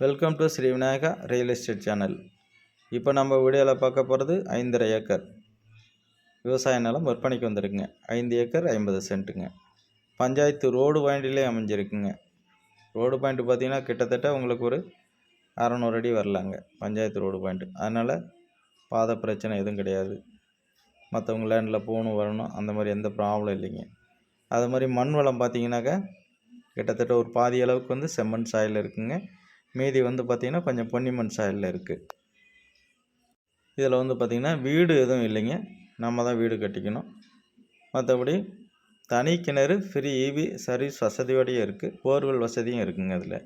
Welcome to Shri Vinayaka real estate channel இப்போ நம்ம வீடியோவில் பார்க்க போகிறது ஐந்தரை ஏக்கர். விவசாய நிலம் விற்பனைக்கு வந்திருக்குங்க. ஐந்து ஏக்கர் ஐம்பது சென்ட்டுங்க. பஞ்சாயத்து ரோடு பாயிண்டிலே அமைஞ்சிருக்குங்க. ரோடு பாயிண்ட் பார்த்தீங்கன்னா கிட்டத்தட்ட உங்களுக்கு ஒரு அறநூறு அடி வரலாங்க. Panchayat road point. அதனால் பாதை பிரச்சனை எதுவும் கிடையாது. மற்றவங்க லேண்டில் போகணும் வரணும் அந்த மாதிரி எந்த ப்ராப்ளம் இல்லைங்க. அது மாதிரி மண் வளம் பார்த்திங்கனாக்கா கிட்டத்தட்ட ஒரு பாதி அளவுக்கு வந்து செம்மண் சாயில் இருக்குங்க. மீதி வந்து பார்த்திங்கன்னா கொஞ்சம் பொன்னிமன் சாயலில் இருக்குது இதில் வந்து பார்த்திங்கன்னா வீடு எதுவும் இல்லைங்க. நம்ம தான் வீடு கட்டிக்கணும். மற்றபடி தனி கிணறு ஃப்ரீ ஈவி சர்வீஸ் வசதியோடையே இருக்குது போர்வெல் வசதியும் இருக்குங்க அதில்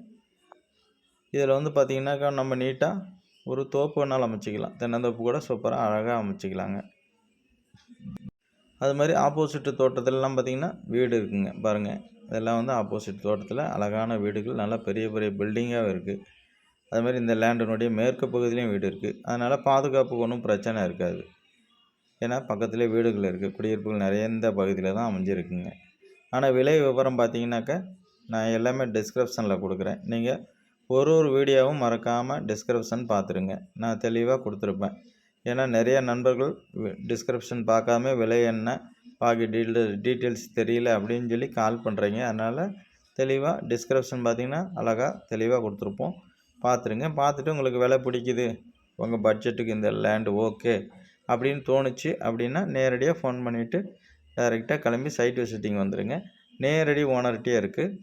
இதில் வந்து பார்த்திங்கனாக்கா நம்ம நீட்டாக ஒரு தோப்பு வேணாலும் அமைச்சிக்கலாம். தென்னந்தோப்பு கூட சூப்பராக அழகாக அமைச்சிக்கலாங்க. அது மாதிரி ஆப்போசிட்டு தோட்டத்திலலாம் பார்த்திங்கன்னா வீடு இருக்குங்க. பாருங்கள் இதெல்லாம் வந்து ஆப்போசிட் தோட்டத்தில் அழகான வீடுகள் நல்லா பெரிய பெரிய பில்டிங்காக இருக்குது அது மாதிரி இந்த லேண்டினுடைய மேற்கு பகுதியிலையும் வீடு இருக்குது அதனால் பாதுகாப்புக்கு ஒன்றும் பிரச்சனை இருக்காது. ஏன்னா பக்கத்துலேயே வீடுகள் இருக்குது குடியிருப்புகள் நிறைய இந்த பகுதியில் தான் அமைஞ்சிருக்குங்க. ஆனால் விலை விவரம் பார்த்தீங்கன்னாக்கா நான் எல்லாமே டிஸ்கிரிப்ஷனில் கொடுக்குறேன். நீங்கள் ஒரு ஒரு வீடியோவும் மறக்காமல் டிஸ்கிரிப்ஷன் பார்த்துருங்க நான் தெளிவாக கொடுத்துருப்பேன். ஏன்னா நிறைய நண்பர்கள் டிஸ்கிரிப்ஷன் பார்க்காம விலை என்ன பாக்கி டீட்டெயில் டீட்டெயில்ஸ் தெரியல அப்படின்னு சொல்லி கால் பண்ணுறீங்க அதனால் தெளிவாக டிஸ்கிரிப்ஷன் பார்த்திங்கன்னா அழகாக தெளிவாக கொடுத்துருப்போம். பார்த்துருங்க. பார்த்துட்டு உங்களுக்கு விலை பிடிக்குது. உங்கள் பட்ஜெட்டுக்கு இந்த லேண்டு ஓகே அப்படின்னு தோணுச்சு அப்படின்னா நேரடியாக ஃபோன் பண்ணிவிட்டு டைரெக்டாக கிளம்பி சைட் விசிட்டிங் வந்துடுங்க நேரடி ஓனர்கிட்டே இருக்குது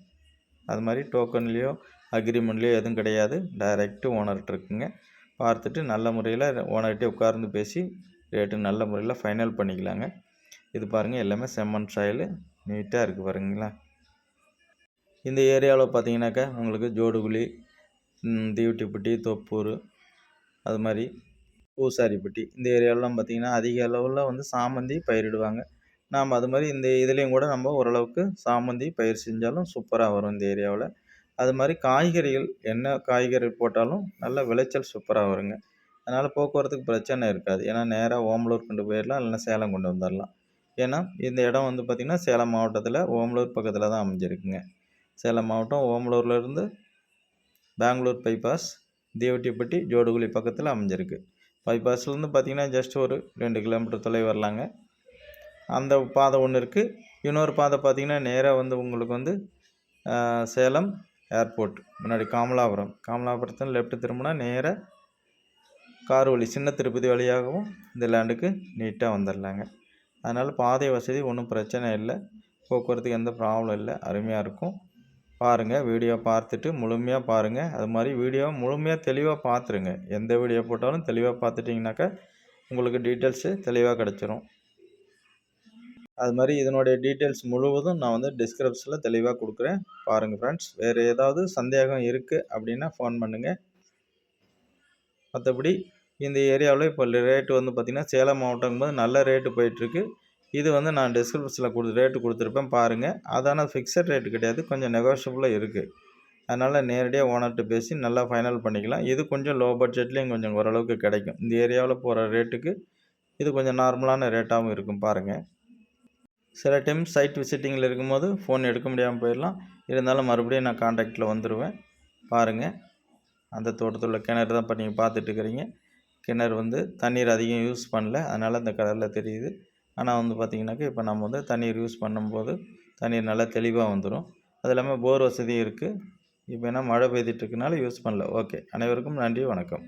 அது மாதிரி டோக்கன்லேயோ அக்ரிமெண்ட்லேயோ எதுவும் கிடையாது. டைரெக்டு ஓனர்கிட்ட இருக்குங்க. பார்த்துட்டு நல்ல முறையில் ஓனர்கிட்டே உட்கார்ந்து பேசி ரேட்டு நல்ல முறையில் ஃபைனல் பண்ணிக்கலாங்க. இது பாருங்கள் எல்லாமே செம்மண் சாயில் நீட்டாக இருக்குது பாருங்களா? இந்த ஏரியாவில் பார்த்தீங்கன்னாக்கா உங்களுக்கு ஜோடுகுழி தீவட்டிப்பட்டி தொப்பூர் அது மாதிரி பூசாரிப்பட்டி இந்த ஏரியாலெலாம் பார்த்திங்கன்னா அதிக அளவில் வந்து சாமந்தி பயிரிடுவாங்க. நாம் அது மாதிரி இந்த இதுலேயும் கூட நம்ம ஓரளவுக்கு சாமந்தி பயிர் செஞ்சாலும் சூப்பராக வரும் இந்த ஏரியாவில். அது மாதிரி காய்கறிகள் என்ன காய்கறி போட்டாலும் நல்ல விளைச்சல் சூப்பராக வருங்க. அதனால் போக்குவரத்துக்கு பிரச்சனை இருக்காது. ஏன்னா நேராக ஓமலூர் கொண்டு போயிடலாம் இல்லைன்னா சேலம் கொண்டு வந்துடலாம். ஏன்னா இந்த இடம் வந்து பார்த்திங்கன்னா சேலம் மாவட்டத்தில் ஓமலூர் பக்கத்தில் தான் அமைஞ்சிருக்குங்க. சேலம் மாவட்டம் ஓமலூர்லேருந்து பெங்களூர் பைபாஸ் தேவட்டிப்பட்டி ஜோடுகுழி பக்கத்தில் அமைஞ்சிருக்கு. பைபாஸ்லேருந்து பார்த்திங்கன்னா ஜஸ்ட் ஒரு ரெண்டு கிலோமீட்டர் தொலை வரலாங்க. அந்த பாதை ஒன்று இருக்குது இன்னொரு பாதை பார்த்திங்கன்னா நேராக வந்து உங்களுக்கு வந்து சேலம் ஏர்போர்ட் முன்னாடி காமலாபுரம். காமலாபுரத்தில் லெஃப்ட் திரும்பினா நேராக கார் வழி சின்ன திருப்பதி வழியாகவும் இந்த லேண்டுக்கு நீட்டாக வந்துடலாங்க அதனால் பாதை வசதி ஒன்றும் பிரச்சனை இல்லை. போக்குவரத்துக்கு எந்த ப்ராப்ளம் இல்லை. அருமையாக இருக்கும். பாருங்கள் வீடியோ பார்த்துட்டு முழுமையாக பாருங்கள் அது மாதிரி வீடியோ முழுமையாக தெளிவாக பார்த்துருங்க. எந்த வீடியோ போட்டாலும் தெளிவாக பார்த்துட்டிங்கனாக்கா உங்களுக்கு டீட்டெயில்ஸு தெளிவாக கிடச்சிரும். அது மாதிரி இதனுடைய டீட்டெயில்ஸ் முழுவதும் நான் வந்து டிஸ்கிரிப்ஷனில் தெளிவாக கொடுக்குறேன். பாருங்கள் ஃப்ரெண்ட்ஸ் வேறு ஏதாவது சந்தேகம் இருக்குது அப்படின்னா ஃபோன் பண்ணுங்கள் மற்றபடி இந்த ஏரியாவில் இப்போ ரேட்டு வந்து பார்த்திங்கன்னா சேலம் மாவட்டம் போது நல்ல ரேட்டு போயிட்டுருக்கு. இது வந்து நான் டிஸ்கிரிப்ஷனில் கொடு ரேட்டு கொடுத்துருப்பேன் பாருங்கள் அதான ஃபிக்ஸட் ரேட்டு கிடையாது. கொஞ்சம் நெகோஷியபுளாக இருக்குது அதனால் நேரடியாக ஓனர்கிட்ட பேசி நல்லா ஃபைனல் பண்ணிக்கலாம். இது கொஞ்சம் லோ பட்ஜெட்லேயும் கொஞ்சம் ஓரளவுக்கு கிடைக்கும். இந்த ஏரியாவில் போகிற ரேட்டுக்கு இது கொஞ்சம் நார்மலான ரேட்டாகவும் இருக்கும் பாருங்கள் சில டைம் சைட் விசிட்டிங்கில் இருக்கும்போது ஃபோன் எடுக்க முடியாமல் போயிடலாம். இருந்தாலும் மறுபடியும் நான் காண்டாக்டில் வந்துடுவேன் பாருங்கள் அந்த தோட்டத்தில் கிணறு தான் இப்போ நீங்கள் பார்த்துட்டு இருக்கிறீங்க. கிணறு வந்து தண்ணீர் அதிகம் யூஸ் பண்ணல. அதனால் அந்த கலரில் தெரியுது. ஆனால் வந்து பார்த்திங்கனாக்கா இப்போ நம்ம வந்து தண்ணீர் யூஸ் பண்ணும்போது தண்ணீர் நல்லா தெளிவாக வந்துடும் அது இல்லாமல் போர் வசதியும் இருக்குது இப்போ என்ன மழை பெய்துட்டுருக்கனால யூஸ் பண்ணல. ஓகே. அனைவருக்கும் நன்றி வணக்கம்.